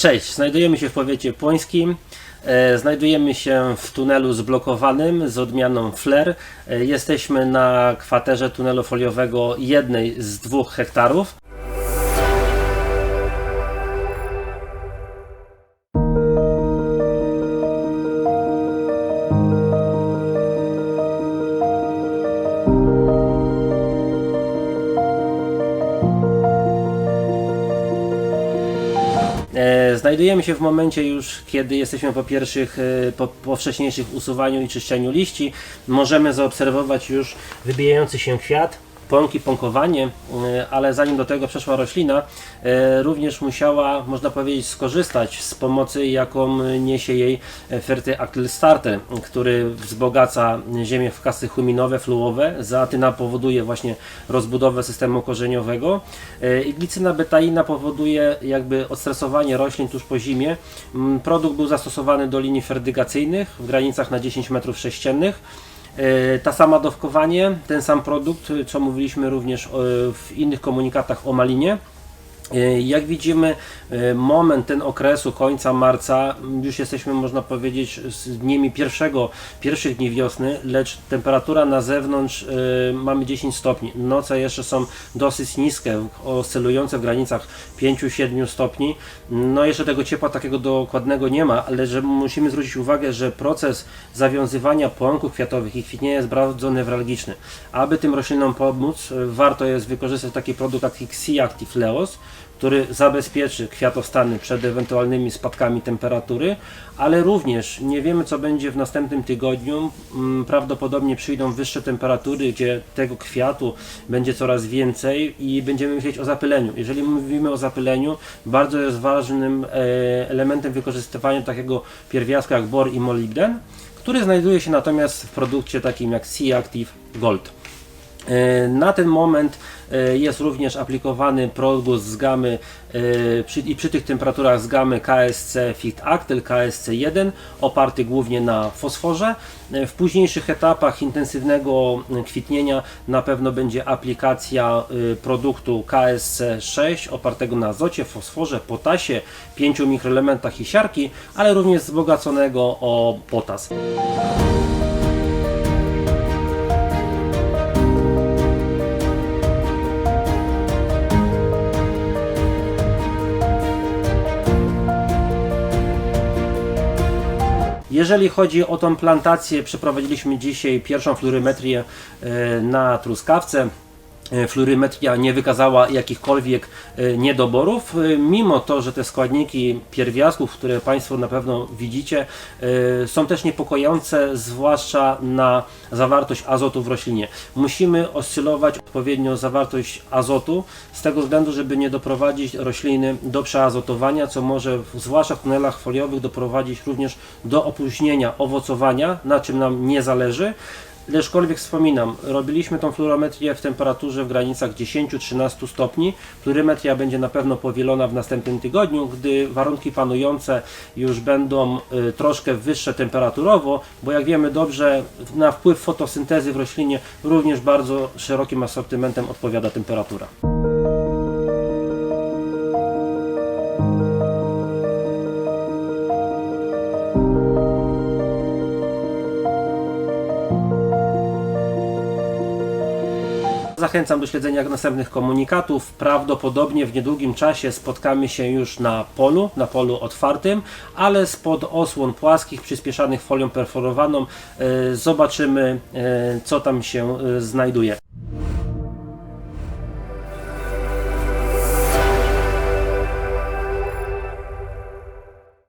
Cześć, znajdujemy się w powiecie płońskim. E, Znajdujemy się w tunelu zblokowanym z odmianą FLAIR. E, Jesteśmy na kwaterze tunelu foliowego jednej z dwóch hektarów. Znajdujemy się w momencie już, kiedy jesteśmy po pierwszych, e, po, po wcześniejszych usuwaniu i czyszczeniu liści. Możemy zaobserwować już wybijający się kwiat, pąki, pąkowanie, e, ale zanim do tego przeszła roślina, e, również musiała, można powiedzieć, skorzystać z pomocy, jaką niesie jej Ferty Actyl Starter, który wzbogaca ziemię w kasy huminowe, fluowe, zaatyna powoduje właśnie rozbudowę systemu korzeniowego e, i glicyna betaina powoduje jakby odstresowanie roślin tuż po zimie. Mm, Produkt był zastosowany do linii ferdygacyjnych w granicach na 10 metrów sześciennych. E, Ta sama dawkowanie, ten sam produkt, co mówiliśmy również e, w innych komunikatach o malinie. E, Jak widzimy, e, moment ten okresu końca marca, już jesteśmy, można powiedzieć, z dniami pierwszego, pierwszych dni wiosny, lecz temperatura na zewnątrz e, mamy 10 stopni. Noce jeszcze są dosyć niskie, oscylujące w granicach 5-7 stopni. No jeszcze tego ciepła takiego dokładnego nie ma, ale że musimy zwrócić uwagę, że proces zawiązywania płonków kwiatowych i kwitnienia jest bardzo newralgiczny. Aby tym roślinom pomóc, warto jest wykorzystać taki produkt jak Xia Active Leos, który zabezpieczy kwiatostany przed ewentualnymi spadkami temperatury, ale również nie wiemy co będzie w następnym tygodniu. Mm, Prawdopodobnie przyjdą wyższe temperatury, gdzie tego kwiatu będzie coraz więcej i będziemy myśleć o zapyleniu. Jeżeli mówimy o zapyleniu, bardzo jest ważnym e, elementem wykorzystywania takiego pierwiastka jak bor i molibden, który znajduje się natomiast w produkcie takim jak Sea Active Gold. E, Na ten moment e, jest również aplikowany produkt z gamy e, przy, i przy tych temperaturach z gamy KSC Fit Actyl KSC1 oparty głównie na fosforze. W późniejszych etapach intensywnego kwitnienia na pewno będzie aplikacja produktu KSC6 opartego na azocie, fosforze, potasie, 5 mikroelementach i siarki, ale również wzbogaconego o potas. Jeżeli chodzi o tą plantację, przeprowadziliśmy dzisiaj pierwszą fluorymetrię e, na truskawce. E, Fluorymetria nie wykazała jakichkolwiek e, niedoborów, e, mimo to, że te składniki pierwiastków, które Państwo na pewno widzicie, są też niepokojące, zwłaszcza na zawartość azotu w roślinie. Musimy oscylować odpowiednio zawartość azotu, z tego względu, żeby nie doprowadzić rośliny do przeazotowania, co może, zwłaszcza w tunelach foliowych, doprowadzić również do opóźnienia owocowania, na czym nam nie zależy. Leżkolwiek wspominam, robiliśmy tą fluorometrię w temperaturze w granicach 10-13 stopni. Fluorymetria będzie na pewno powielona w następnym tygodniu, gdy warunki panujące już będą y, troszkę wyższe temperaturowo, bo jak wiemy dobrze, na wpływ fotosyntezy w roślinie również bardzo szerokim asortymentem odpowiada temperatura. Zachęcam do śledzenia następnych komunikatów. Prawdopodobnie w niedługim czasie spotkamy się już na polu, na polu otwartym, ale spod osłon płaskich przyspieszanych folią perforowaną e, zobaczymy, e, co tam się e, znajduje.